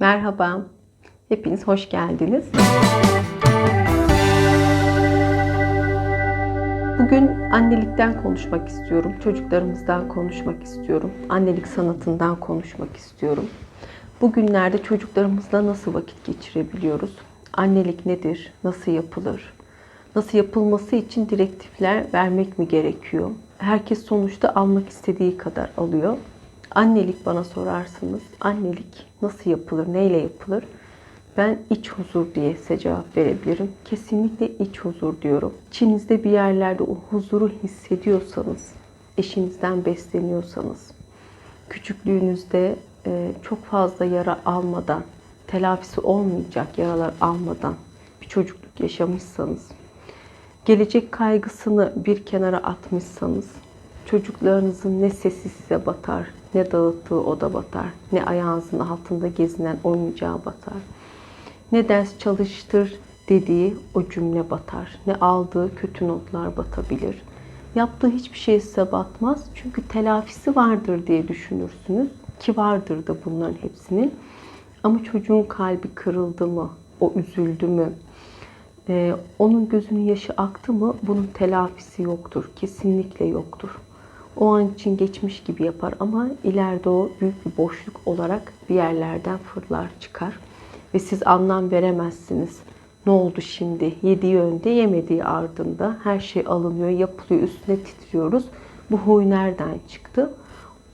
Merhaba, hepiniz hoş geldiniz. Bugün annelikten konuşmak istiyorum, çocuklarımızdan konuşmak istiyorum, annelik sanatından konuşmak istiyorum. Bugünlerde çocuklarımızla nasıl vakit geçirebiliyoruz? Annelik nedir? Nasıl yapılır? Nasıl yapılması için direktifler vermek mi gerekiyor? Herkes sonuçta almak istediği kadar alıyor. Annelik bana sorarsınız. Annelik nasıl yapılır, neyle yapılır? Ben iç huzur diye size cevap verebilirim. Kesinlikle iç huzur diyorum. İçinizde bir yerlerde o huzuru hissediyorsanız, eşinizden besleniyorsanız, küçüklüğünüzde e, çok fazla yara almadan, telafisi olmayacak yaralar almadan bir çocukluk yaşamışsanız, gelecek kaygısını bir kenara atmışsanız, çocuklarınızın ne sesi size batar, ne dağıttığı oda batar, ne ayağınızın altında gezinen oyuncağı batar, ne ders çalıştır dediği o cümle batar, ne aldığı kötü notlar batabilir. Yaptığı hiçbir şey size batmaz çünkü telafisi vardır diye düşünürsünüz ki vardır da bunların hepsinin. Ama çocuğun kalbi kırıldı mı, o üzüldü mü, ee, onun gözünün yaşı aktı mı bunun telafisi yoktur. Kesinlikle yoktur. O an için geçmiş gibi yapar ama ileride o büyük bir boşluk olarak bir yerlerden fırlar çıkar. Ve siz anlam veremezsiniz. Ne oldu şimdi? Yediği önde, yemediği ardında. Her şey alınıyor, yapılıyor, üstüne titriyoruz. Bu huy nereden çıktı?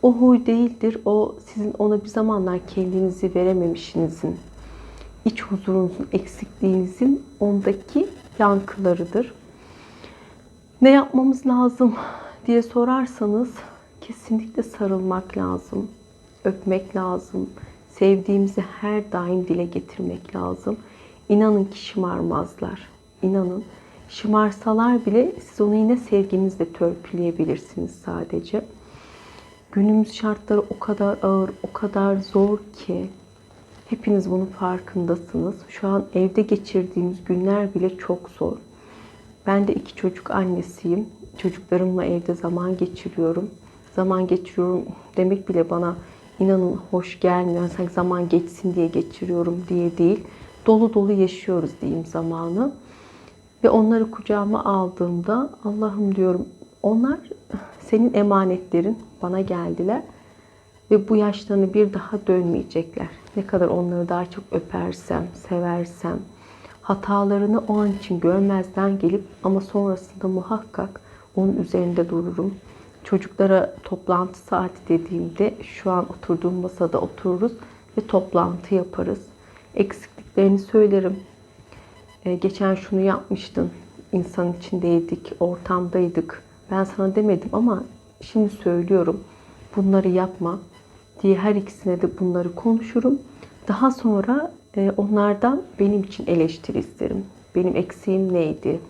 O huy değildir. O sizin ona bir zamanlar kendinizi verememişinizin, iç huzurunuzun eksikliğinizin ondaki yankılarıdır. Ne yapmamız lazım diye sorarsanız kesinlikle sarılmak lazım, öpmek lazım, sevdiğimizi her daim dile getirmek lazım. İnanın ki şımarmazlar. İnanın şımarsalar bile siz onu yine sevginizle törpüleyebilirsiniz sadece. Günümüz şartları o kadar ağır, o kadar zor ki hepiniz bunun farkındasınız. Şu an evde geçirdiğimiz günler bile çok zor. Ben de iki çocuk annesiyim. Çocuklarımla evde zaman geçiriyorum. Zaman geçiriyorum demek bile bana inanın hoş gelmiyor. Sanki zaman geçsin diye geçiriyorum diye değil. Dolu dolu yaşıyoruz diyeyim zamanı. Ve onları kucağıma aldığımda Allah'ım diyorum onlar senin emanetlerin bana geldiler. Ve bu yaşlarını bir daha dönmeyecekler. Ne kadar onları daha çok öpersem, seversem, hatalarını o an için görmezden gelip ama sonrasında muhakkak onun üzerinde dururum. Çocuklara toplantı saati dediğimde şu an oturduğum masada otururuz ve toplantı yaparız. Eksikliklerini söylerim. Ee, geçen şunu yapmıştın. İnsan içindeydik, ortamdaydık. Ben sana demedim ama şimdi söylüyorum. Bunları yapma diye her ikisine de bunları konuşurum. Daha sonra e, onlardan benim için eleştiri isterim. Benim eksiğim neydi?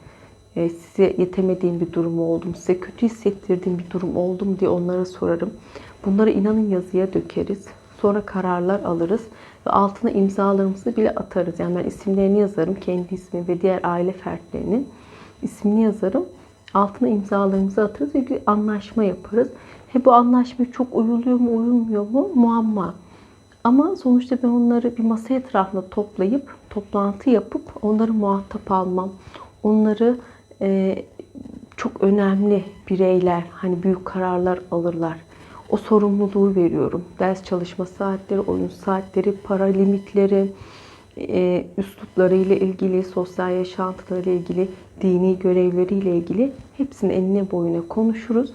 E, size yetemediğim bir durum oldu mu? Size kötü hissettirdiğim bir durum oldu mu diye onlara sorarım. Bunları inanın yazıya dökeriz. Sonra kararlar alırız ve altına imzalarımızı bile atarız. Yani ben isimlerini yazarım, kendi ismi ve diğer aile fertlerinin ismini yazarım. Altına imzalarımızı atarız ve bir anlaşma yaparız. He bu anlaşma çok uyuluyor mu, uyulmuyor mu? Muamma. Ama sonuçta ben onları bir masa etrafında toplayıp, toplantı yapıp onları muhatap almam. Onları e, çok önemli bireyler, hani büyük kararlar alırlar. O sorumluluğu veriyorum. Ders çalışma saatleri, oyun saatleri, para limitleri, e, üsluplarıyla ilgili, sosyal yaşantılarıyla ilgili, dini görevleriyle ilgili hepsini eline boyuna konuşuruz.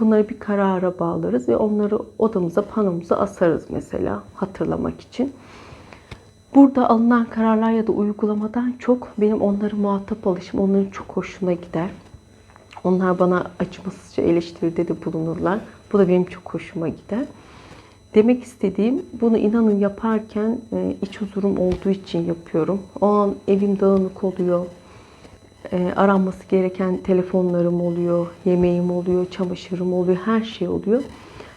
Bunları bir karara bağlarız ve onları odamıza, panomuza asarız mesela hatırlamak için. Burada alınan kararlar ya da uygulamadan çok benim onları muhatap alışım onların çok hoşuna gider. Onlar bana acımasızca eleştiride de bulunurlar. Bu da benim çok hoşuma gider. Demek istediğim bunu inanın yaparken e, iç huzurum olduğu için yapıyorum. O an evim dağınık oluyor. E, aranması gereken telefonlarım oluyor, yemeğim oluyor, çamaşırım oluyor, her şey oluyor.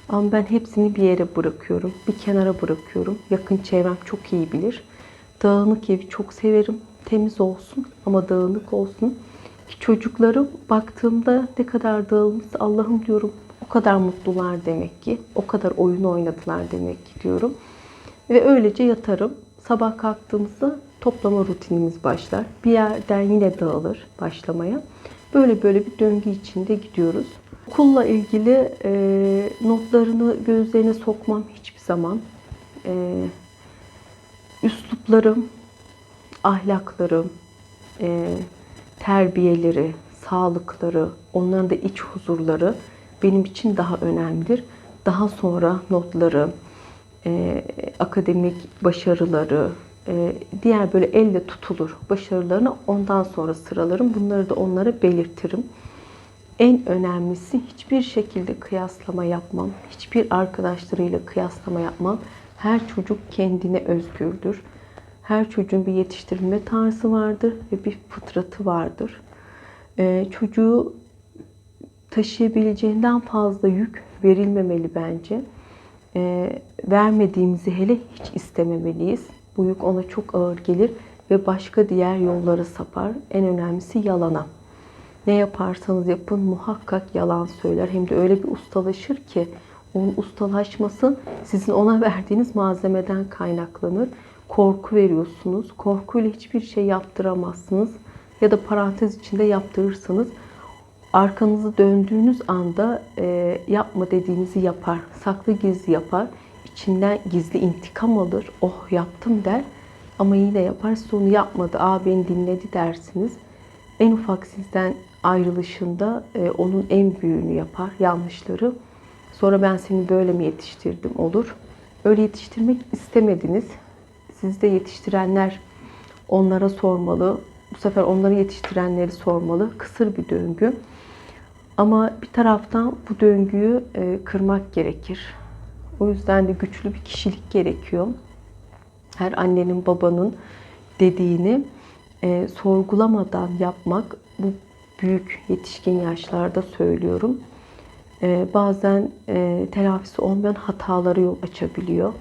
Ama ben hepsini bir yere bırakıyorum, bir kenara bırakıyorum. Yakın çevrem çok iyi bilir. Dağınık evi çok severim. Temiz olsun ama dağınık olsun. Ki çocuklarım baktığımda ne kadar dağılmış Allah'ım diyorum o kadar mutlular demek ki. O kadar oyun oynadılar demek ki diyorum. Ve öylece yatarım. Sabah kalktığımızda toplama rutinimiz başlar. Bir yerden yine dağılır başlamaya. Böyle böyle bir döngü içinde gidiyoruz. Okulla ilgili e, notlarını gözlerine sokmam hiçbir zaman. E, üsluplarım, ahlaklarım, e, terbiyeleri, sağlıkları, onların da iç huzurları benim için daha önemlidir. Daha sonra notları, e, akademik başarıları, e, diğer böyle elle tutulur başarılarını ondan sonra sıralarım. Bunları da onlara belirtirim. En önemlisi hiçbir şekilde kıyaslama yapmam. Hiçbir arkadaşlarıyla kıyaslama yapmam. Her çocuk kendine özgürdür. Her çocuğun bir yetiştirilme tarzı vardır ve bir fıtratı vardır. Ee, çocuğu taşıyabileceğinden fazla yük verilmemeli bence. Ee, vermediğimizi hele hiç istememeliyiz. Bu yük ona çok ağır gelir ve başka diğer yollara sapar. En önemlisi yalana. Ne yaparsanız yapın muhakkak yalan söyler. Hem de öyle bir ustalaşır ki onun ustalaşması sizin ona verdiğiniz malzemeden kaynaklanır. Korku veriyorsunuz. Korkuyla hiçbir şey yaptıramazsınız. Ya da parantez içinde yaptırırsanız arkanızı döndüğünüz anda e, yapma dediğinizi yapar. Saklı gizli yapar. İçinden gizli intikam alır. Oh yaptım der. Ama yine yapar. Siz onu yapmadı. Aa beni dinledi dersiniz. En ufak sizden ayrılışında e, onun en büyüğünü yapar. Yanlışları. Sonra ben seni böyle mi yetiştirdim olur. Öyle yetiştirmek istemediniz. Siz de yetiştirenler onlara sormalı. Bu sefer onları yetiştirenleri sormalı. Kısır bir döngü. Ama bir taraftan bu döngüyü e, kırmak gerekir. O yüzden de güçlü bir kişilik gerekiyor. Her annenin babanın dediğini e, sorgulamadan yapmak bu büyük yetişkin yaşlarda söylüyorum. E, bazen e, telafisi olmayan hatalara yol açabiliyor.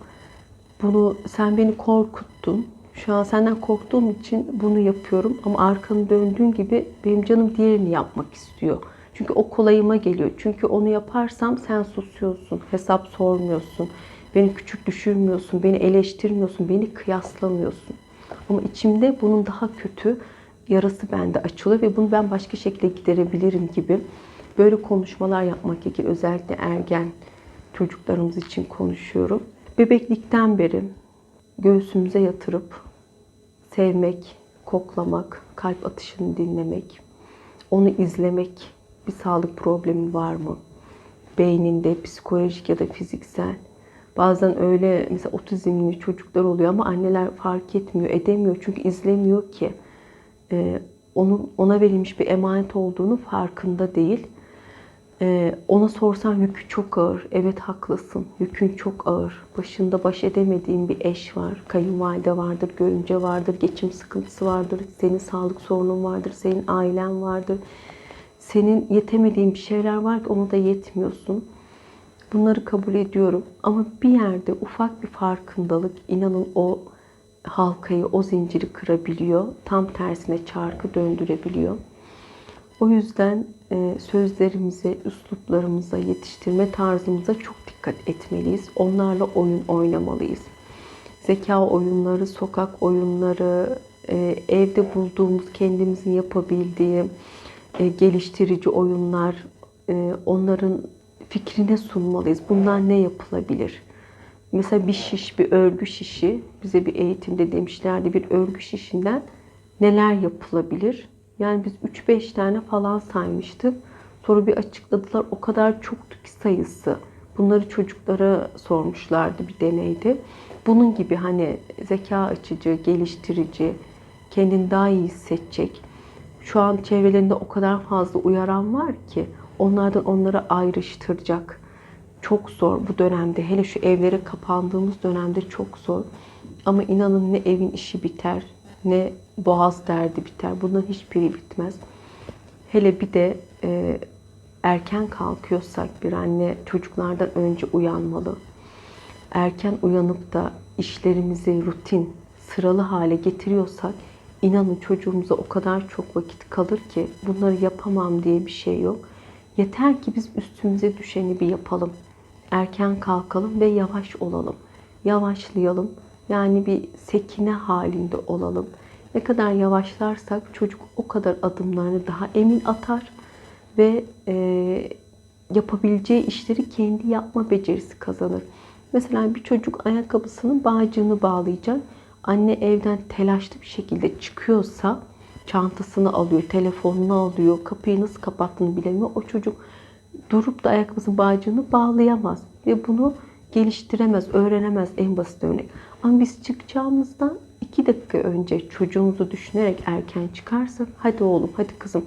Bunu sen beni korkuttun. Şu an senden korktuğum için bunu yapıyorum ama arkanı döndüğün gibi benim canım diğerini yapmak istiyor. Çünkü o kolayıma geliyor. Çünkü onu yaparsam sen susuyorsun, hesap sormuyorsun, beni küçük düşürmüyorsun, beni eleştirmiyorsun, beni kıyaslamıyorsun. Ama içimde bunun daha kötü yarası bende açılıyor ve bunu ben başka şekilde giderebilirim gibi böyle konuşmalar yapmak gerekir. Özellikle ergen çocuklarımız için konuşuyorum. Bebeklikten beri göğsümüze yatırıp sevmek, koklamak, kalp atışını dinlemek, onu izlemek, bir sağlık problemi var mı? Beyninde, psikolojik ya da fiziksel. Bazen öyle mesela otizmli çocuklar oluyor ama anneler fark etmiyor, edemiyor çünkü izlemiyor ki. Ee, onun ona verilmiş bir emanet olduğunu farkında değil. Ee, ona sorsan yükü çok ağır. Evet haklısın. Yükün çok ağır. Başında baş edemediğin bir eş var. Kayınvalide vardır, görümce vardır, geçim sıkıntısı vardır. Senin sağlık sorunun vardır, senin ailen vardır. Senin yetemediğin bir şeyler var ki ona da yetmiyorsun. Bunları kabul ediyorum. Ama bir yerde ufak bir farkındalık inanın o halkayı, o zinciri kırabiliyor. Tam tersine çarkı döndürebiliyor. O yüzden e, sözlerimize, üsluplarımıza, yetiştirme tarzımıza çok dikkat etmeliyiz. Onlarla oyun oynamalıyız. Zeka oyunları, sokak oyunları, e, evde bulduğumuz, kendimizin yapabildiği e, geliştirici oyunlar, onların fikrine sunmalıyız. Bunlar ne yapılabilir? Mesela bir şiş, bir örgü şişi, bize bir eğitimde demişlerdi bir örgü şişinden neler yapılabilir? Yani biz 3-5 tane falan saymıştık. Sonra bir açıkladılar o kadar çoktu ki sayısı. Bunları çocuklara sormuşlardı bir deneyde. Bunun gibi hani zeka açıcı, geliştirici, kendini daha iyi hissedecek. Şu an çevrelerinde o kadar fazla uyaran var ki onlardan onlara ayrıştıracak. Çok zor bu dönemde. Hele şu evlere kapandığımız dönemde çok zor. Ama inanın ne evin işi biter, ne boğaz derdi biter. Bunların hiçbiri bitmez. Hele bir de e, erken kalkıyorsak bir anne çocuklardan önce uyanmalı. Erken uyanıp da işlerimizi rutin, sıralı hale getiriyorsak inanın çocuğumuza o kadar çok vakit kalır ki bunları yapamam diye bir şey yok. Yeter ki biz üstümüze düşeni bir yapalım. Erken kalkalım ve yavaş olalım. Yavaşlayalım. Yani bir sekine halinde olalım. Ne kadar yavaşlarsak çocuk o kadar adımlarını daha emin atar ve e, yapabileceği işleri kendi yapma becerisi kazanır. Mesela bir çocuk ayakkabısının bağcığını bağlayacak. Anne evden telaşlı bir şekilde çıkıyorsa çantasını alıyor, telefonunu alıyor, kapıyı nasıl kapattığını bilemiyor. O çocuk durup da ayakkabısının bağcığını bağlayamaz ve bunu geliştiremez, öğrenemez en basit örnek. Ama biz çıkacağımızdan iki dakika önce çocuğumuzu düşünerek erken çıkarsak hadi oğlum, hadi kızım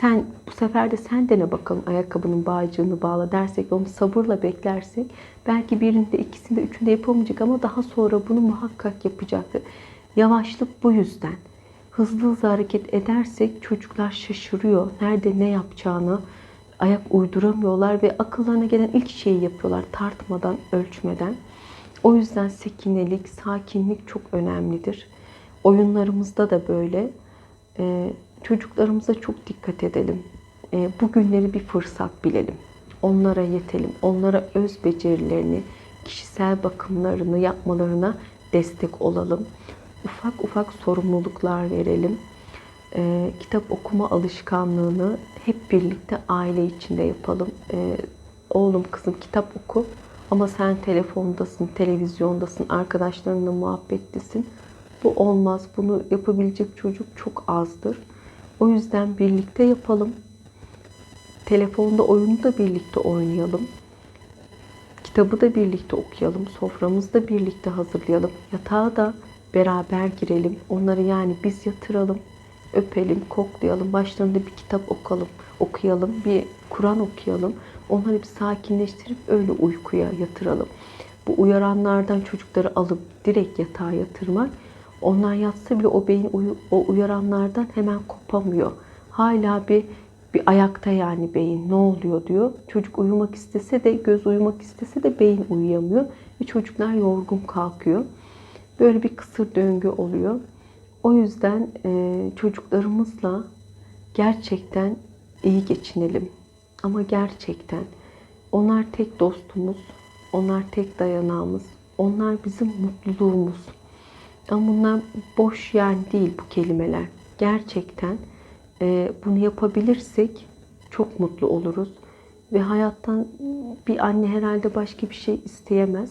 sen bu sefer de sen dene bakalım ayakkabının bağcığını bağla dersek onu sabırla beklersek belki birinde ikisinde üçünde yapamayacak ama daha sonra bunu muhakkak yapacaktır. Yavaşlık bu yüzden. Hızlı hızlı hareket edersek çocuklar şaşırıyor. Nerede ne yapacağını ayak uyduramıyorlar ve akıllarına gelen ilk şeyi yapıyorlar tartmadan, ölçmeden. O yüzden sekinelik, sakinlik çok önemlidir. Oyunlarımızda da böyle. Ee, çocuklarımıza çok dikkat edelim. Ee, bu günleri bir fırsat bilelim. Onlara yetelim. Onlara öz becerilerini, kişisel bakımlarını yapmalarına destek olalım. Ufak ufak sorumluluklar verelim. Ee, kitap okuma alışkanlığını hep birlikte aile içinde yapalım. Ee, oğlum kızım kitap oku ama sen telefondasın, televizyondasın, arkadaşlarınla muhabbettesin. Bu olmaz. Bunu yapabilecek çocuk çok azdır. O yüzden birlikte yapalım. Telefonda oyunu da birlikte oynayalım. Kitabı da birlikte okuyalım. Soframızı da birlikte hazırlayalım. Yatağa da beraber girelim. Onları yani biz yatıralım. Öpelim, koklayalım. Başlarında bir kitap okalım, okuyalım. Bir Kur'an okuyalım. Onları bir sakinleştirip öyle uykuya yatıralım. Bu uyaranlardan çocukları alıp direkt yatağa yatırmak onlar yatsa bile o beyin o uyaranlardan hemen kopamıyor. Hala bir bir ayakta yani beyin ne oluyor diyor. Çocuk uyumak istese de göz uyumak istese de beyin uyuyamıyor ve çocuklar yorgun kalkıyor. Böyle bir kısır döngü oluyor. O yüzden e, çocuklarımızla gerçekten iyi geçinelim. Ama gerçekten onlar tek dostumuz, onlar tek dayanağımız, onlar bizim mutluluğumuz. Ama bunlar boş yani değil bu kelimeler. Gerçekten e, bunu yapabilirsek çok mutlu oluruz. Ve hayattan bir anne herhalde başka bir şey isteyemez.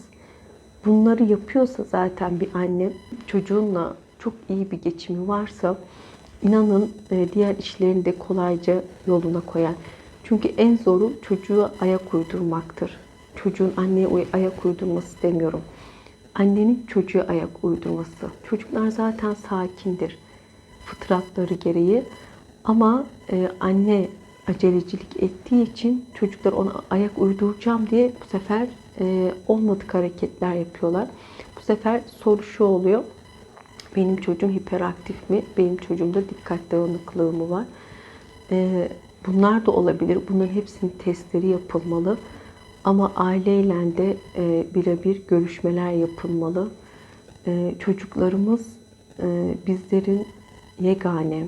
Bunları yapıyorsa zaten bir anne çocuğunla çok iyi bir geçimi varsa inanın e, diğer işlerini de kolayca yoluna koyar. Çünkü en zoru çocuğa ayak uydurmaktır. Çocuğun anneye ayak uydurması demiyorum annenin çocuğa ayak uydurması. Çocuklar zaten sakindir fıtratları gereği. Ama e, anne acelecilik ettiği için çocuklar ona ayak uyduracağım diye bu sefer e, olmadık hareketler yapıyorlar. Bu sefer soru şu oluyor. Benim çocuğum hiperaktif mi? Benim çocuğumda dikkat dağınıklığı mı var? E, bunlar da olabilir. Bunların hepsinin testleri yapılmalı. Ama aileyle de e, birebir görüşmeler yapılmalı. E, çocuklarımız e, bizlerin yegane,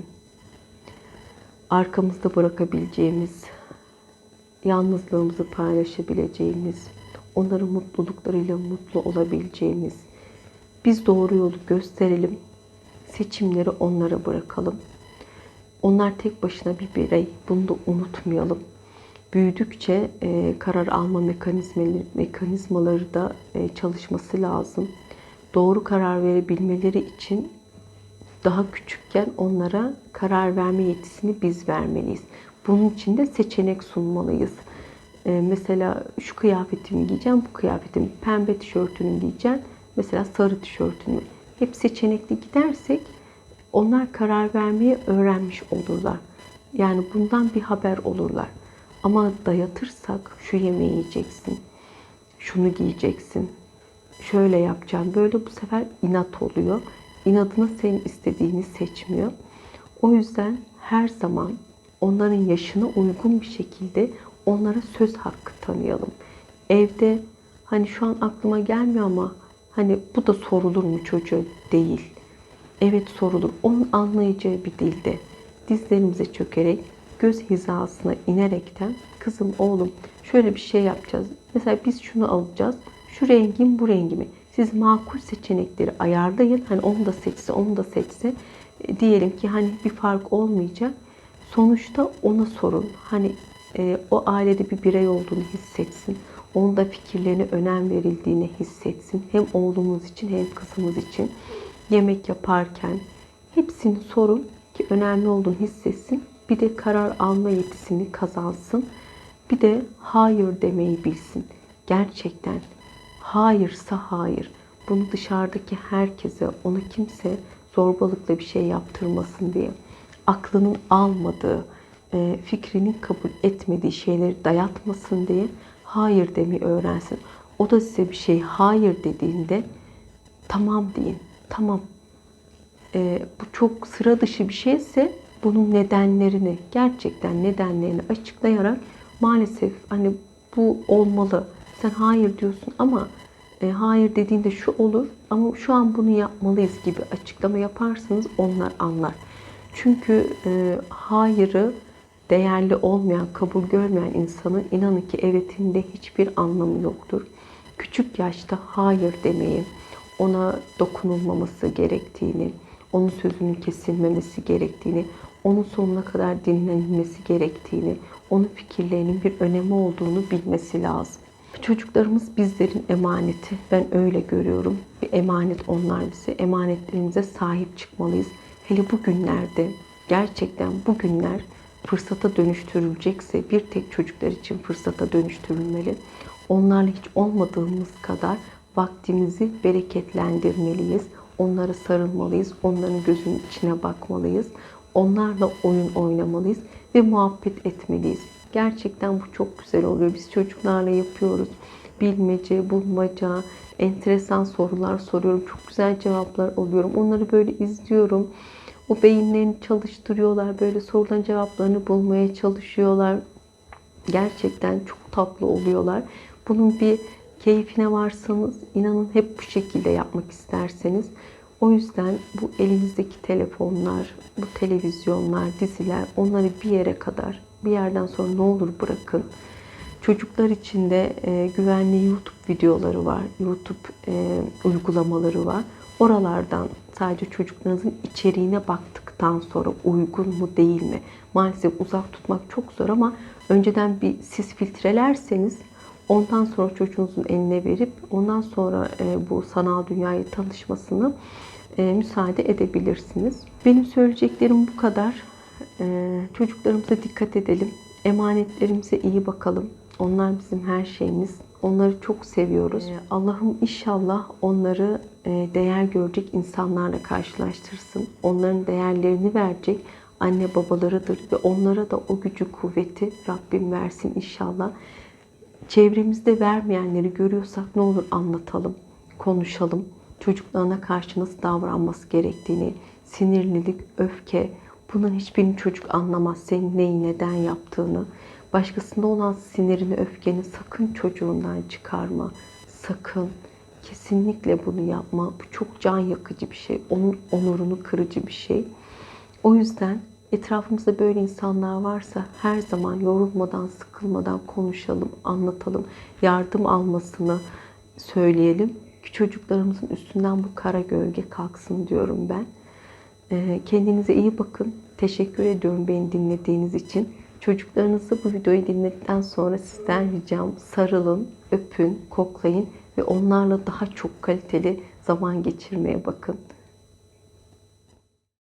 arkamızda bırakabileceğimiz, yalnızlığımızı paylaşabileceğimiz, onların mutluluklarıyla mutlu olabileceğimiz, biz doğru yolu gösterelim, seçimleri onlara bırakalım. Onlar tek başına bir birey, bunu da unutmayalım büyüdükçe e, karar alma mekanizmaları, mekanizmaları da e, çalışması lazım. Doğru karar verebilmeleri için daha küçükken onlara karar verme yetisini biz vermeliyiz. Bunun için de seçenek sunmalıyız. E, mesela şu kıyafetimi giyeceğim, bu kıyafetimi, pembe tişörtünü giyeceğim, mesela sarı tişörtünü. Hep seçenekli gidersek onlar karar vermeyi öğrenmiş olurlar. Yani bundan bir haber olurlar. Ama dayatırsak şu yemeği yiyeceksin, şunu giyeceksin, şöyle yapacaksın. Böyle bu sefer inat oluyor. İnadına senin istediğini seçmiyor. O yüzden her zaman onların yaşına uygun bir şekilde onlara söz hakkı tanıyalım. Evde hani şu an aklıma gelmiyor ama hani bu da sorulur mu çocuğa değil. Evet sorulur. Onun anlayacağı bir dilde dizlerimize çökerek göz hizasına inerekten kızım oğlum şöyle bir şey yapacağız. Mesela biz şunu alacağız. Şu rengin bu rengi mi? Siz makul seçenekleri ayarlayın. Hani onu da seçse, onu da seçse. E, diyelim ki hani bir fark olmayacak. Sonuçta ona sorun. Hani e, o ailede bir birey olduğunu hissetsin. Onun da fikirlerine önem verildiğini hissetsin. Hem oğlumuz için hem kızımız için. Yemek yaparken hepsini sorun ki önemli olduğunu hissetsin. Bir de karar alma yetisini kazansın. Bir de hayır demeyi bilsin. Gerçekten hayırsa hayır. Bunu dışarıdaki herkese, onu kimse zorbalıkla bir şey yaptırmasın diye. Aklının almadığı, e, fikrinin kabul etmediği şeyleri dayatmasın diye hayır demeyi öğrensin. O da size bir şey hayır dediğinde tamam deyin. Tamam. E, bu çok sıra dışı bir şeyse bunun nedenlerini, gerçekten nedenlerini açıklayarak maalesef hani bu olmalı. Sen hayır diyorsun ama e, hayır dediğinde şu olur ama şu an bunu yapmalıyız gibi açıklama yaparsanız onlar anlar. Çünkü e, hayırı değerli olmayan, kabul görmeyen insanın inanın ki evetinde hiçbir anlamı yoktur. Küçük yaşta hayır demeyi, ona dokunulmaması gerektiğini, onun sözünün kesilmemesi gerektiğini, onun sonuna kadar dinlenilmesi gerektiğini, onun fikirlerinin bir önemi olduğunu bilmesi lazım. Çocuklarımız bizlerin emaneti. Ben öyle görüyorum. Bir emanet onlar bize. Emanetlerimize sahip çıkmalıyız. Hele bu günlerde gerçekten bu günler fırsata dönüştürülecekse bir tek çocuklar için fırsata dönüştürülmeli. Onlarla hiç olmadığımız kadar vaktimizi bereketlendirmeliyiz. Onlara sarılmalıyız. Onların gözünün içine bakmalıyız. Onlarla oyun oynamalıyız ve muhabbet etmeliyiz. Gerçekten bu çok güzel oluyor. Biz çocuklarla yapıyoruz. Bilmece, bulmaca, enteresan sorular soruyorum. Çok güzel cevaplar alıyorum. Onları böyle izliyorum. O beyinlerini çalıştırıyorlar. Böyle sorulan cevaplarını bulmaya çalışıyorlar. Gerçekten çok tatlı oluyorlar. Bunun bir keyfine varsanız inanın hep bu şekilde yapmak isterseniz. O yüzden bu elinizdeki telefonlar, bu televizyonlar, diziler onları bir yere kadar bir yerden sonra ne olur bırakın. Çocuklar için de e, güvenli YouTube videoları var, YouTube e, uygulamaları var. Oralardan sadece çocuklarınızın içeriğine baktıktan sonra uygun mu değil mi? Maalesef uzak tutmak çok zor ama önceden bir siz filtrelerseniz ondan sonra çocuğunuzun eline verip ondan sonra e, bu sanal dünyayı tanışmasını e, müsaade edebilirsiniz. Benim söyleyeceklerim bu kadar. E, çocuklarımıza dikkat edelim. Emanetlerimize iyi bakalım. Onlar bizim her şeyimiz. Onları çok seviyoruz. Allah'ım inşallah onları e, değer görecek insanlarla karşılaştırsın. Onların değerlerini verecek anne babalarıdır ve onlara da o gücü kuvveti Rabbim versin inşallah. Çevremizde vermeyenleri görüyorsak ne olur anlatalım, konuşalım. Çocuklarına karşı nasıl davranması gerektiğini, sinirlilik, öfke, bunların hiçbirini çocuk anlamaz senin neyi neden yaptığını. Başkasında olan sinirini, öfkeni sakın çocuğundan çıkarma. Sakın. Kesinlikle bunu yapma. Bu çok can yakıcı bir şey. Onun onurunu kırıcı bir şey. O yüzden etrafımızda böyle insanlar varsa her zaman yorulmadan, sıkılmadan konuşalım, anlatalım. Yardım almasını söyleyelim ki çocuklarımızın üstünden bu kara gölge kalksın diyorum ben. Ee, kendinize iyi bakın. Teşekkür ediyorum beni dinlediğiniz için. Çocuklarınızı bu videoyu dinledikten sonra sizden ricam sarılın, öpün, koklayın ve onlarla daha çok kaliteli zaman geçirmeye bakın.